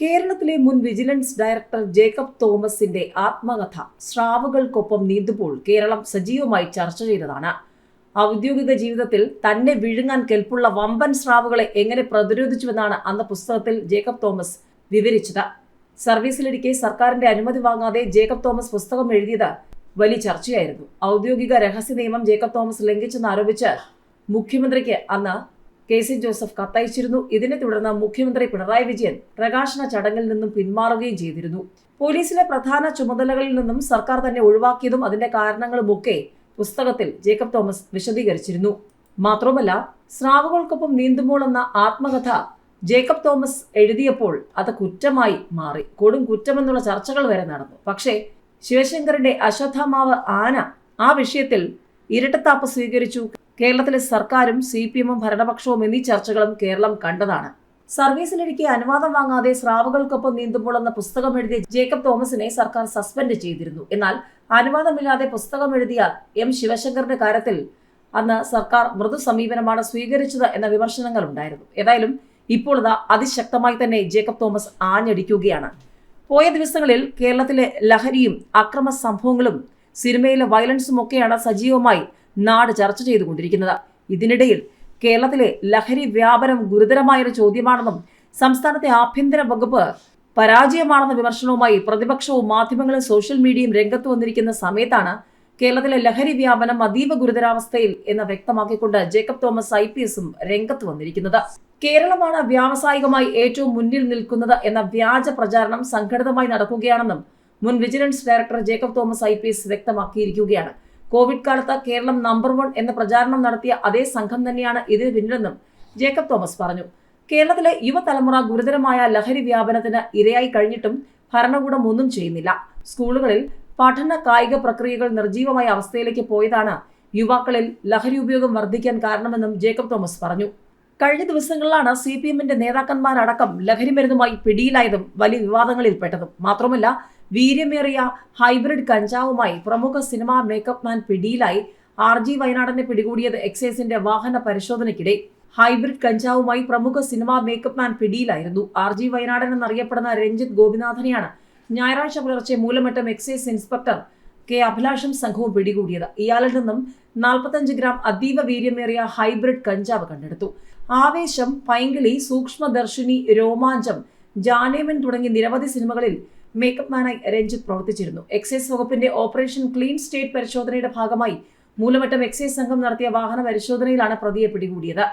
കേരളത്തിലെ മുൻ vigilance director Jacob തോമസിന്റെ ആത്മകഥ സ്രാവുകൾക്കൊപ്പം നീന്തുമ്പോൾ കേരളം സജീവമായി ചർച്ച ചെയ്തതാണ്. ഔദ്യോഗിക ജീവിതത്തിൽ തന്നെ വിഴുങ്ങാൻ കെൽപ്പുള്ള വമ്പൻ സ്രാവുകളെ എങ്ങനെ പ്രതിരോധിച്ചുവെന്നാണ് അന്ന് പുസ്തകത്തിൽ ജേക്കബ് തോമസ് വിവരിച്ചത്. സർവീസിലിരിക്കെ സർക്കാരിന്റെ അനുമതി വാങ്ങാതെ ജേക്കബ് തോമസ് പുസ്തകം എഴുതിയത് വലിയ ചർച്ചയായിരുന്നു. ഔദ്യോഗിക രഹസ്യ നിയമം ജേക്കബ് തോമസ് ലംഘിച്ചെന്ന് ആരോപിച്ച് മുഖ്യമന്ത്രിക്ക് അന്ന് കെ സി ജോസഫ് കത്തയച്ചിരുന്നു. ഇതിനെ തുടർന്ന് മുഖ്യമന്ത്രി പിണറായി വിജയൻ പ്രകാശന ചടങ്ങിൽ നിന്നും പിന്മാറുകയും ചെയ്തിരുന്നു. പോലീസിലെ പ്രധാന ചുമതലകളിൽ നിന്നും സർക്കാർ തന്നെ ഒഴിവാക്കിയതും അതിന്റെ കാരണങ്ങളുമൊക്കെ പുസ്തകത്തിൽ ജേക്കബ് തോമസ് വിശദീകരിച്ചിരുന്നു. മാത്രമല്ല സ്രാവുകൾക്കൊപ്പം നീന്തുമ്പോൾ എന്ന ആത്മകഥ ജേക്കബ് തോമസ് എഴുതിയപ്പോൾ അത് കുറ്റമായി മാറി. കൊടും കുറ്റമെന്നുള്ള ചർച്ചകൾ വരെ നടന്നു. പക്ഷേ ശിവശങ്കറിന്റെ അശ്വത്ഥമാവ് ആന ആ വിഷയത്തിൽ ഇരട്ടത്താപ്പ് സ്വീകരിച്ചു. കേരളത്തിലെ സർക്കാരും സി പി എമ്മും ഭരണപക്ഷവും എന്നീ ചർച്ചകളും കേരളം കണ്ടതാണ്. സർവീസിലിരിക്കെ അനുവാദം വാങ്ങാതെ സ്രാവുകൾക്കൊപ്പം നീന്തുമ്പോൾ എന്ന പുസ്തകം എഴുതിയ ജേക്കബ് തോമസിനെ സർക്കാർ സസ്പെൻഡ് ചെയ്തിരുന്നു. എന്നാൽ അനുവാദമില്ലാതെ പുസ്തകം എഴുതിയ എം ശിവശങ്കറിന്റെ കാര്യത്തിൽ അന്ന് സർക്കാർ മൃദു സമീപനമാണ് സ്വീകരിച്ചത് എന്ന വിമർശനങ്ങൾ ഉണ്ടായിരുന്നു. ഏതായാലും ഇപ്പോൾ ഇതാ അതിശക്തമായി തന്നെ ജേക്കബ് തോമസ് ആഞ്ഞടിക്കുകയാണ്. പോയ ദിവസങ്ങളിൽ കേരളത്തിലെ ലഹരിയും അക്രമ സംഭവങ്ങളും സിനിമയിലെ വയലൻസും ഒക്കെയാണ് സജീവമായി നാട് ചർച്ച ചെയ്തുകൊണ്ടിരിക്കുന്നത്. ഇതിനിടയിൽ കേരളത്തിലെ ലഹരി വ്യാപനം ഗുരുതരമായൊരു ചോദ്യമാണെന്നും സംസ്ഥാനത്തെ ആഭ്യന്തര വകുപ്പ് പരാജയമാണെന്ന വിമർശനവുമായി പ്രതിപക്ഷവും മാധ്യമങ്ങളും സോഷ്യൽ മീഡിയയും രംഗത്ത് വന്നിരിക്കുന്ന സമയത്താണ് കേരളത്തിലെ ലഹരി വ്യാപനം അതീവ ഗുരുതരാവസ്ഥയിൽ എന്ന് വ്യക്തമാക്കിക്കൊണ്ട് ജേക്കബ് തോമസ് ഐ പി എസും രംഗത്ത് വന്നിരിക്കുന്നത്. കേരളമാണ് വ്യാവസായികമായി ഏറ്റവും മുന്നിൽ നിൽക്കുന്നത് എന്ന വ്യാജ പ്രചാരണം സംഘടിതമായി നടക്കുകയാണെന്നും മുൻ വിജിലൻസ് ഡയറക്ടർ ജേക്കബ് തോമസ് ഐ വ്യക്തമാക്കിയിരിക്കുകയാണ്. കോവിഡ് കാലത്ത് കേരളം നമ്പർ വൺ എന്ന പ്രചാരണം നടത്തിയ അതേ സംഘം തന്നെയാണ് ഇതിന് പിന്നിലെന്നും ജേക്കബ് തോമസ് പറഞ്ഞു. കേരളത്തിലെ യുവതലമുറ ഗുരുതരമായ ലഹരി വ്യാപനത്തിന് ഇരയായി കഴിഞ്ഞിട്ടും ഭരണകൂടം ഒന്നും ചെയ്യുന്നില്ല. സ്കൂളുകളിൽ പഠന കായിക പ്രക്രിയകൾ നിർജീവമായ അവസ്ഥയിലേക്ക് പോയതാണ് യുവാക്കളിൽ ലഹരി ഉപയോഗം വർദ്ധിക്കാൻ കാരണമെന്നും ജേക്കബ് തോമസ് പറഞ്ഞു. കഴിഞ്ഞ ദിവസങ്ങളിലാണ് സി പി എമ്മിന്റെ നേതാക്കന്മാരടക്കം ലഹരി മരുന്നുമായി പിടിയിലായതും വലിയ വിവാദങ്ങളിൽപ്പെട്ടതും. മാത്രമല്ല വീര്യമേറിയ ഹൈബ്രിഡ് കഞ്ചാവുമായി പ്രമുഖ സിനിമാ മേക്കപ്പ് മാൻ പിടിയിലായി ആർ ജി വയനാടനെ പിടികൂടിയത് എക്സൈസിന്റെ വാഹന പരിശോധനയ്ക്കിടെ. ഹൈബ്രിഡ് കഞ്ചാവുമായി പ്രമുഖ സിനിമാ മേക്കപ്പ് മാൻ പിടിയിലായിരുന്നു. ആർ ജി വയനാടൻ എന്നറിയപ്പെടുന്ന രഞ്ജിത്ത് ഗോപിനാഥനെയാണ് ഞായറാഴ്ച പുലർച്ചെ മൂലമറ്റം എക്സൈസ് ഇൻസ്പെക്ടർ കെ അഭിലാഷം സംഘവും പിടികൂടിയത് ഇയാളിൽ നിന്നും നാൽപ്പത്തഞ്ച് ഗ്രാം അതീവ വീര്യമേറിയ ഹൈബ്രിഡ് കഞ്ചാവ് കണ്ടെടുത്തു. ആവേശം പൈങ്കിളി സൂക്ഷ്മദർശിനി രോമാഞ്ചം ജാനേമൻ തുടങ്ങി നിരവധി സിനിമകളിൽ മേക്കപ്പ് മാനായി രഞ്ജിത്ത് പ്രവർത്തിച്ചിരുന്നു. എക്സൈസ് വകുപ്പിന്റെ ഓപ്പറേഷൻ ക്ലീൻ സ്റ്റേറ്റ് പരിശോധനയുടെ ഭാഗമായി മൂലമറ്റം എക്സൈസ് സംഘം നടത്തിയ വാഹന പരിശോധനയിലാണ് പ്രതിയെ പിടികൂടിയത്.